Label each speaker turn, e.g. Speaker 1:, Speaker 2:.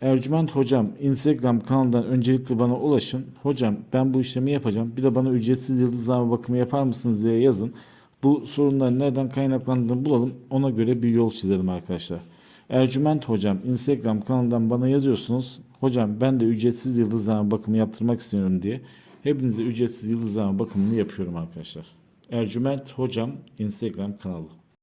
Speaker 1: Ercüment Hocam Instagram kanalından öncelikle bana ulaşın. Hocam ben bu işlemi yapacağım. Bir de bana ücretsiz yıldızlama bakımı yapar mısınız diye yazın. Bu sorunların nereden kaynaklandığını bulalım. Ona göre bir yol çizelim arkadaşlar. Ercüment Hocam Instagram kanalından bana yazıyorsunuz. Hocam ben de ücretsiz yıldızlama bakımı yaptırmak istiyorum diye. Hepinize ücretsiz yıldızlama bakımını yapıyorum arkadaşlar. Ercüment Hocam Instagram kanalı.